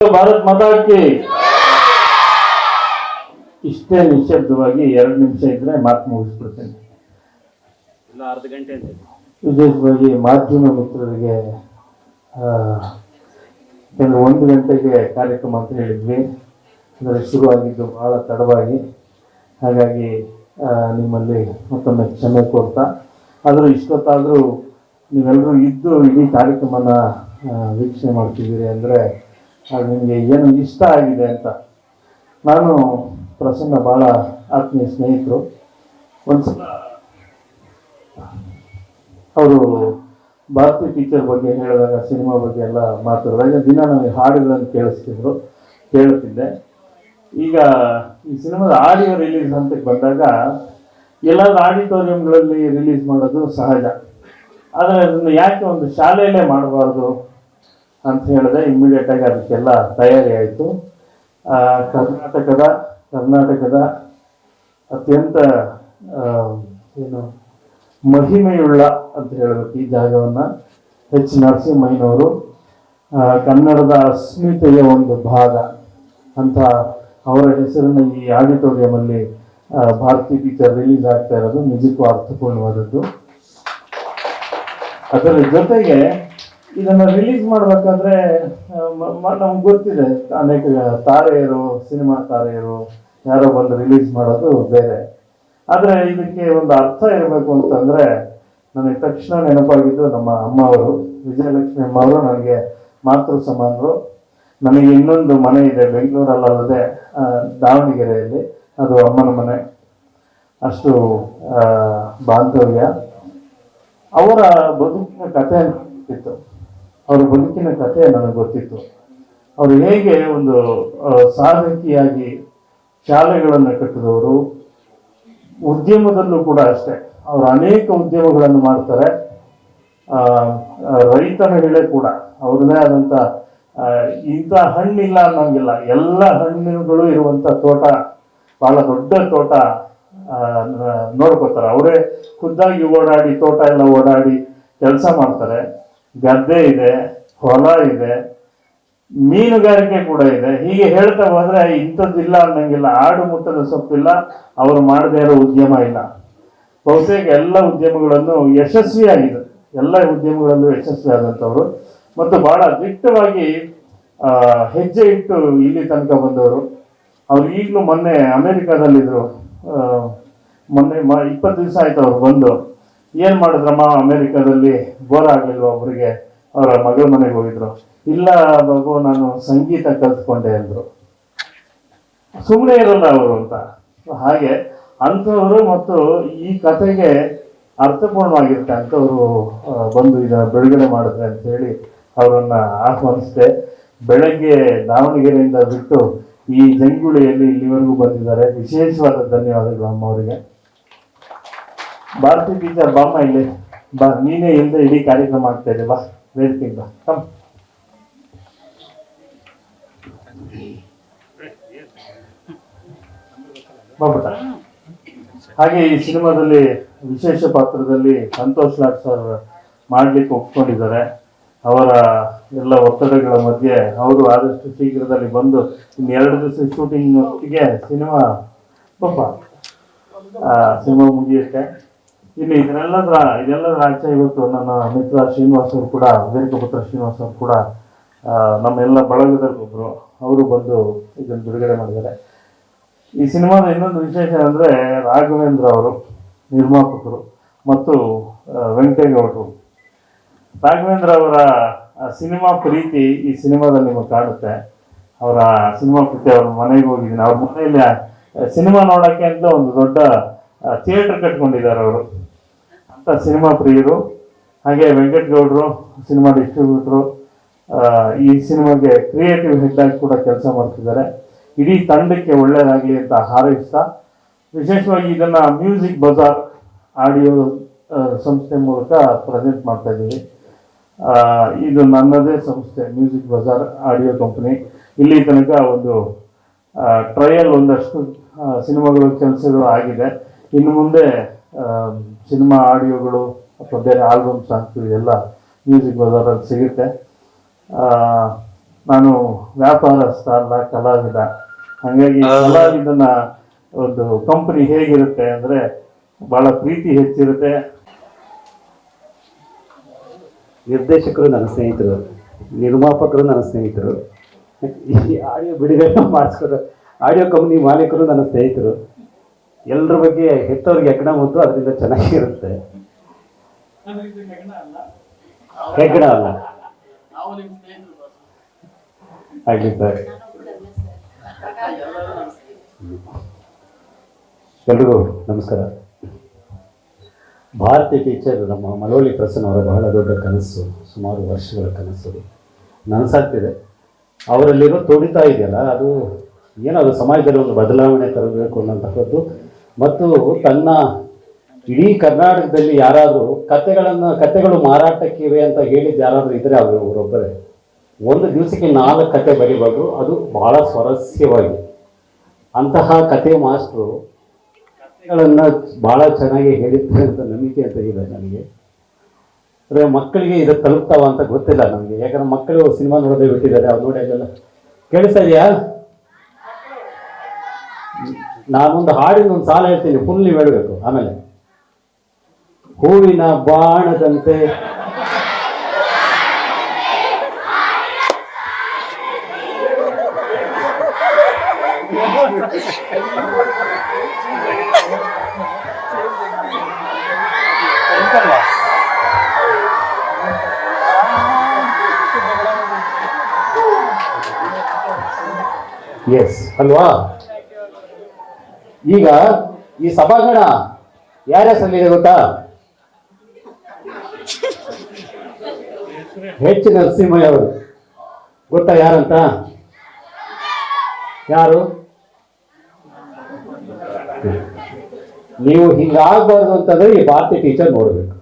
ಭಾರತ್ ಮಾತಾಡ್ತಿ ಇಷ್ಟೇ ನಿಶ್ಶಬ್ದವಾಗಿ ಎರಡು ನಿಮಿಷ ಇದ್ರೆ ಮಾತು ಮುಗಿಸ್ಬಿಡ್ತೇನೆ. ಇಲ್ಲ ಅರ್ಧ ಗಂಟೆ ಅಂತ. ವಿಶೇಷವಾಗಿ ಮಾಧ್ಯಮ ಮಿತ್ರರಿಗೆ ಕೆಲವು ಒಂದು ಗಂಟೆಗೆ ಕಾರ್ಯಕ್ರಮ ಅಂತ ಹೇಳಿದ್ವಿ. ಅಂದರೆ ಶುರುವಾಗಿದ್ದು ಬಹಳ ತಡವಾಗಿ. ಹಾಗಾಗಿ ನಿಮ್ಮಲ್ಲಿ ಮತ್ತೊಮ್ಮೆ ಕ್ಷಮೆ ಕೋರ್ತಾ. ಆದರೂ ಇಷ್ಟೊತ್ತಾದರೂ ನೀವೆಲ್ಲರೂ ಇದ್ದು ಇಡೀ ಕಾರ್ಯಕ್ರಮನ ವೀಕ್ಷಣೆ ಮಾಡ್ತಿದ್ದೀರಿ ಅಂದರೆ ಅದು ನಿಮಗೆ ಏನು ಇಷ್ಟ ಆಗಿದೆ ಅಂತ. ನಾನು ಪ್ರಸನ್ನ ಭಾಳ ಆತ್ಮೀಯ ಸ್ನೇಹಿತರು. ಒಂದ್ಸಲ ಅವರು ಭಾರತೀಯ ಟೀಚರ್ ಬಗ್ಗೆ ಹೇಳಿದಾಗ ಸಿನಿಮಾ ಬಗ್ಗೆ ಎಲ್ಲ ಮಾತಾಡಿದಾಗ ದಿನ ನನಗೆ ಹಾಡುಗಳನ್ನು ಕೇಳಿಸ್ತಿದ್ರು, ಕೇಳುತ್ತಿದ್ದೆ. ಈಗ ಈ ಸಿನಿಮಾದ ಆಡಿಯೋ ರಿಲೀಸ್ ಅಂತ ಬಂದಾಗ ಎಲ್ಲರೂ ಆಡಿಟೋರಿಯಂಗಳಲ್ಲಿ ರಿಲೀಸ್ ಮಾಡೋದು ಸಹಜ. ಆದರೆ ಅದನ್ನು ಯಾಕೆ ಒಂದು ಶಾಲೆಯಲ್ಲೇ ಮಾಡಬಾರ್ದು? ಅಂತ ಹೇಳಿದೆ ಇಮ್ಮಿಡಿಯೇಟ್ ಆಗಿ ಅದಕ್ಕೆಲ್ಲ ತಯಾರಿ ಆಯಿತು. ಕರ್ನಾಟಕದ ಕರ್ನಾಟಕದ ಅತ್ಯಂತ ಏನು, ಮಹಿಮೆಯುಳ್ಳ ಅಂತ ಹೇಳಬೇಕು ಈ ಜಾಗವನ್ನು, ಎಚ್. ನರಸಿಂಹಯ್ಯನವರು. ಕನ್ನಡದ ಅಸ್ಮಿತೆಯ ಒಂದು ಭಾಗ ಅಂತ ಅವರ ಹೆಸರನ್ನು ಈ ಆಡಿಟೋರಿಯಮಲ್ಲಿ ಭಾರತೀಯ ಟೀಚರ್ ರಿಲೀಸ್ ಆಗ್ತಾ ಇರೋದು ನಿಜಕ್ಕೂ ಅರ್ಥಪೂರ್ಣವಾದದ್ದು. ಅದರ ಜೊತೆಗೆ ಇದನ್ನ ರಿಲೀಸ್ ಮಾಡ್ಬೇಕಾದ್ರೆ ನಮ್ಗೆ ಗೊತ್ತಿದೆ. ಅನೇಕ ತಾರೆಯರು, ಸಿನಿಮಾ ತಾರೆಯರು ಯಾರೋ ಬಂದು ರಿಲೀಸ್ ಮಾಡೋದು ಬೇರೆ. ಆದರೆ ಇದಕ್ಕೆ ಒಂದು ಅರ್ಥ ಇರಬೇಕು ಅಂತಂದ್ರೆ, ನನಗೆ ತಕ್ಷಣ ನೆನಪಾಗಿದ್ದು ನಮ್ಮ ಅಮ್ಮ ಅವರು ವಿಜಯಲಕ್ಷ್ಮಿ ಅಮ್ಮ ಅವರು ನನಗೆ ಮಾತೃ ಸಮಾನರು ನನಗೆ ಇನ್ನೊಂದು ಮನೆ ಇದೆ ಬೆಂಗಳೂರಲ್ಲದೆ ದಾವಣಗೆರೆಯಲ್ಲಿ. ಅದು ಅಮ್ಮನ ಮನೆ. ಅಷ್ಟು ಬಾಂಧವ್ಯ. ಅವರ ಬದುಕಿನ ಕಥೆ ಗೊತ್ತಿತ್ತು ಅವರ ಬದುಕಿನ ಕಥೆ ನನಗೆ ಗೊತ್ತಿತ್ತು. ಅವರು ಹೇಗೆ ಒಂದು ಸಾಧಕಿಯಾಗಿ ಶಾಲೆಗಳನ್ನು ಕಟ್ಟಿದವರು ಉದ್ಯಮದಲ್ಲೂ ಕೂಡ ಅಷ್ಟೇ. ಅವರು ಅನೇಕ ಉದ್ಯಮಗಳನ್ನು ಮಾಡ್ತಾರೆ. ರೈತನ ಹೇಳೇ ಕೂಡ. ಅವ್ರದ್ದೇ ಆದಂತ ಆ, ಇಂಥ ಹಣ್ಣಿಲ್ಲ ಅನ್ನೋಂಗಿಲ್ಲ. ಎಲ್ಲ ಹಣ್ಣುಗಳು ಇರುವಂತ ತೋಟ ಬಹಳ ದೊಡ್ಡ ತೋಟ ನೋಡ್ಕೋತಾರೆ. ಅವರೇ ಖುದ್ದಾಗಿ ಓಡಾಡಿ ತೋಟ ಎಲ್ಲ ಓಡಾಡಿ ಕೆಲಸ ಮಾಡ್ತಾರೆ. ಗದ್ದೆ ಇದೆ ಹೊಲ ಇದೆ ಮೀನುಗಾರಿಕೆ ಕೂಡ ಇದೆ. ಹೀಗೆ ಹೇಳ್ತಾ ಹೋದ್ರೆ ಇಂಥದ್ದಿಲ್ಲ ಅನ್ನಂಗಿಲ್ಲ. ಆಡು ಮುಟ್ಟದ ಸೊಪ್ಪಿಲ್ಲ ಅವರು ಮಾಡದೇ ಇರೋ ಉದ್ಯಮ ಇಲ್ಲ. ಬಹುತೇಕ ಎಲ್ಲ ಉದ್ಯಮಗಳನ್ನು ಯಶಸ್ವಿಯಾಗಿದೆ. ಎಲ್ಲ ಉದ್ಯಮಗಳಲ್ಲೂ ಯಶಸ್ವಿ ಮತ್ತು ಬಹಳ ದಿಟ್ಟವಾಗಿ ಹೆಜ್ಜೆ ಇಟ್ಟು ಇಲ್ಲಿ ತನಕ ಬಂದವರು. ಅವ್ರು ಈಗಲೂ ಮೊನ್ನೆ ಅಮೆರಿಕಾದಲ್ಲಿದ್ರು ಆ, ಮೊನ್ನೆ ಇಪ್ಪತ್ತು ದಿವಸ ಆಯ್ತು ಅವ್ರು ಬಂದು. ಏನ್ ಮಾಡಿದ್ರಮ್ಮ ಅಮೇರಿಕಾದಲ್ಲಿ ಬೋರ್ ಆಗ್ಲಿಲ್ವ ಒಬ್ಬರಿಗೆ ಅವರ ಮಗಳ ಮನೆಗೆ ಹೋಗಿದ್ರು. ಇಲ್ಲ ಬಾಬು ನಾನು ಸಂಗೀತ ಕಲ್ತ್ಕೊಂಡೆ ಅಂದ್ರು. ಸುಮ್ಮನೆ ಇರಲ್ಲ ಅವರು ಅಂತ. ಹಾಗೆ ಅಂಥವರು ಮತ್ತು ಈ ಕಥೆಗೆ ಅರ್ಥಪೂರ್ಣವಾಗಿರುತ್ತೆ ಅಂಥವರು ಬಂದು ಇದ ಬಿಡುಗಡೆ ಮಾಡಿದ್ರೆ ಹೇಳಿ ಅವರನ್ನ ಆಹ್ವಾನಿಸಿದೆ. ಬೆಳಗ್ಗೆ ದಾವಣಗೆರೆಯಿಂದ ಬಿಟ್ಟು ಈ ಜಂಗುಳಿಯಲ್ಲಿ ಇಲ್ಲಿವರೆಗೂ ಬಂದಿದ್ದಾರೆ. ವಿಶೇಷವಾದ ಧನ್ಯವಾದಗಳು ಅಮ್ಮ ಅವರಿಗೆ. ಭಾರತಿ ಟೀಚರ್ ಬಾಮ್ಮ ಇಲ್ಲಿ. ಬಾ, ನೀನೇ ಇಲ್ಲದೆ ಇಡೀ ಕಾರ್ಯಕ್ರಮ ಆಗ್ತಾ ಇದೆ ಬಾ, ವೇದಿಕೆಗೆ ಬಾ. ಕಮ್. ಹಾಗೆ ಈ ಸಿನಿಮಾದಲ್ಲಿ ವಿಶೇಷ ಪಾತ್ರದಲ್ಲಿ ಸಂತೋಷ್ ಲಾಡ್ ಸರ್ ಮಾಡ್ಲಿಕ್ಕೆ ಒಪ್ಕೊಂಡಿದ್ದಾರೆ. ಅವರ ಎಲ್ಲ ಒತ್ತಡಗಳ ಮಧ್ಯೆ ಅವರು ಆದಷ್ಟು ಶೀಘ್ರದಲ್ಲಿ ಬಂದು ಇನ್ನು ಎರಡು ದಿವಸ ಶೂಟಿಂಗ್ ಸಿನಿಮಾ ಪಾಪ ಸಿನಿಮಾ ಮುಗಿಯುತ್ತೆ. ಇನ್ನು ಇದನ್ನೆಲ್ಲ ಇದೆಲ್ಲ ರಾಜ್ಯ ಇವತ್ತು ನನ್ನ ಮಿತ್ರ ಶ್ರೀನಿವಾಸ್ ಅವರು ಕೂಡ ವೇರಿಕಪುತ್ರ ಶ್ರೀನಿವಾಸ್ ಅವರು ಕೂಡ ನಮ್ಮೆಲ್ಲ ಬಳಗದಲ್ಲಿ ಅವರು ಬಂದು ಇದನ್ನು ಬಿಡುಗಡೆ ಮಾಡಿದ್ದಾರೆ. ಈ ಸಿನಿಮಾದ ಇನ್ನೊಂದು ವಿಶೇಷ ಅಂದರೆ ರಾಘವೇಂದ್ರ ಅವರು, ನಿರ್ಮಾಪಕರು ಮತ್ತು ವೆಂಕಟೇಗೌಡರು. ರಾಘವೇಂದ್ರ ಅವರ ಸಿನಿಮಾ ಪ್ರೀತಿ ಈ ಸಿನಿಮಾದಲ್ಲಿ ನಿಮಗೆ ಕಾಣುತ್ತೆ. ಅವರ ಸಿನಿಮಾ ಪ್ರೀತಿ ಅವ್ರ ಮನೆಗೆ ಹೋಗಿದ್ದೀನಿ. ಅವ್ರ ಮನೆಯಲ್ಲಿ ಸಿನಿಮಾ ನೋಡೋಕ್ಕೆ ಅಂತ ಒಂದು ದೊಡ್ಡ ಥಿಯೇಟರ್ ಕಟ್ಕೊಂಡಿದ್ದಾರೆ ಅವರು. ಸಿನಿಮಾ ಪ್ರಿಯರು, ಹಾಗೆ ವೆಂಕಟಗೌಡರು ಸಿನಿಮಾ ಡಿಸ್ಟ್ರಿಬ್ಯೂಟ್ರು ಈ ಸಿನಿಮಾಗೆ ಕ್ರಿಯೇಟಿವ್ ಹೆಡ್ ಆಗಿ ಕೂಡ ಕೆಲಸ ಮಾಡ್ತಿದ್ದಾರೆ. ಇಡೀ ತಂಡಕ್ಕೆ ಒಳ್ಳೆಯದಾಗಲಿ ಅಂತ ಹಾರೈಸ್ತಾ, ವಿಶೇಷವಾಗಿ ಇದನ್ನ ಮ್ಯೂಸಿಕ್ ಬಜಾರ್ ಆಡಿಯೋ ಸಂಸ್ಥೆ ಮೂಲಕ ಪ್ರೆಸೆಂಟ್ ಮಾಡ್ತಾ ಇದ್ದೀವಿ. ಇದು ನನ್ನದೇ ಸಂಸ್ಥೆ ಮ್ಯೂಸಿಕ್ ಬಜಾರ್ ಆಡಿಯೋ ಕಂಪನಿ ಇಲ್ಲಿ ತನಕ ಒಂದು ಟ್ರಯಲ್ ಒಂದಷ್ಟು ಸಿನಿಮಾಗಳು, ಕೆಲಸಗಳು ಆಗಿದೆ. ಇನ್ನು ಮುಂದೆ ಸಿನಿಮಾ ಆಡಿಯೋಗಳು ಅಥವಾ ಬೇರೆ ಆಲ್ಬಮ್ ಸಾಂಗ್ಸ್ ಎಲ್ಲ ಮ್ಯೂಸಿಕ್ ಬಜಾರಲ್ಲಿ ಸಿಗುತ್ತೆ. ನಾನು ವ್ಯಾಪಾರಸ್ಥ ಅಲ್ಲ ಕಲಾವಿದ. ಹಾಗಾಗಿ ಕಲಾವಿದನ ಒಂದು ಕಂಪನಿ ಹೇಗಿರುತ್ತೆ ಅಂದರೆ ಬಹಳ ಪ್ರೀತಿ ಹೆಚ್ಚಿರುತ್ತೆ. ನಿರ್ದೇಶಕರು ನನ್ನ ಸ್ನೇಹಿತರು ನಿರ್ಮಾಪಕರು ನನ್ನ ಸ್ನೇಹಿತರು. ಈ ಆಡಿಯೋ ಬಿಡುಗಡೆ ಮಾಡಿಸ್ಕೊಡೋ ಆಡಿಯೋ ಕಂಪ್ನಿ ಮಾಲೀಕರು ನನ್ನ ಸ್ನೇಹಿತರು. ಎಲ್ಲರ ಬಗ್ಗೆ ಹೆತ್ತವ್ರಿಗೆ ಹೆಗ್ಗಣ ಮುದ್ದು ಅದರಿಂದ ಚೆನ್ನಾಗಿರುತ್ತೆ. ಹೆಗ್ಗಣ ಅಲ್ಲ. ಆಗಲಿ ಸರ್. ಎಲ್ರಿಗೂ ನಮಸ್ಕಾರ. ಭಾರತೀಯ ಟೀಚರ್ ನಮ್ಮ ಮಳವಳ್ಳಿ ಪ್ರಸನ್ನ ಅವರ ಬಹಳ ದೊಡ್ಡ ಕನಸು, ಸುಮಾರು ವರ್ಷಗಳ ಕನಸು. ನನಸಾಗ್ತಿದೆ. ಅವರಲ್ಲಿರೋ ತೋಡಿತಾ ಇದೆಯಲ್ಲ, ಅದು ಏನೋ ಅದು ಸಮಾಜದಲ್ಲಿ ಒಂದು ಬದಲಾವಣೆ ತರಬೇಕು ಅನ್ನೋಂಥದ್ದು ಮತ್ತು ತನ್ನ ಇಡೀ ಕರ್ನಾಟಕದಲ್ಲಿ ಯಾರಾದರೂ ಕತೆಗಳನ್ನು, ಕತೆಗಳು ಮಾರಾಟಕ್ಕಿವೆ ಅಂತ ಹೇಳಿದ್ದು ಯಾರಾದರೂ ಇದ್ದರೆ ಅವರು ಅವರೊಬ್ಬರೇ ಒಂದು ದಿವಸಕ್ಕೆ ನಾಲ್ಕು ಕತೆ ಬರೀಬಾರ್ದು ಅದು ಬಹಳ ಸ್ವರಸ್ಯವಾಗಿ. ಅಂತಹ ಕತೆ ಮಾಸ್ಟ್ರು ಕತೆಗಳನ್ನು ಭಾಳ ಚೆನ್ನಾಗಿ ಹೇಳಿದ್ದಾರೆ ಅಂತ ನಂಬಿಕೆ ಅಂತ ಇದೆ ನನಗೆ. ಅಂದರೆ ಮಕ್ಕಳಿಗೆ ಇದು ತಲುಪ್ತಾವ ಅಂತ ಗೊತ್ತಿಲ್ಲ ನನಗೆ ಯಾಕಂದ್ರೆ ಮಕ್ಕಳು ಸಿನಿಮಾ ನೋಡೋದೇ ಬಿಟ್ಟಿದ್ದಾರೆ. ಅವ್ರು ನೋಡಿ ಅದೆಲ್ಲ ಕೇಳಿಸ್ತಾ ಇದೆಯಾ? ನಾನೊಂದು ಹಾಡಿನ ಒಂದು ಸಾಲ ಹೇಳ್ತೀನಿ ಫುಲ್ ನೀವು ಹೇಳಬೇಕು ಆಮೇಲೆ. ಹೂವಿನ ಬಾಣದಂತೆ. ಎಸ್ ಅಲ್ವಾ? ಈಗ ಈ ಸಭಾಗಣ ಯಾರ ಹೆಸರಲ್ಲಿದೆ ಗೊತ್ತಾ? ಹೆಚ್ ನರಸಿಂಹಯ್ಯ ಅವರು. ಗೊತ್ತಾ ಯಾರಂತ? ಯಾರು? ನೀವು ಹಿಂಗಾಗಬಾರ್ದು ಅಂತಂದ್ರೆ ಈ ಭಾರತೀಯ ಟೀಚರ್ ನೋಡ್ಬೇಕು.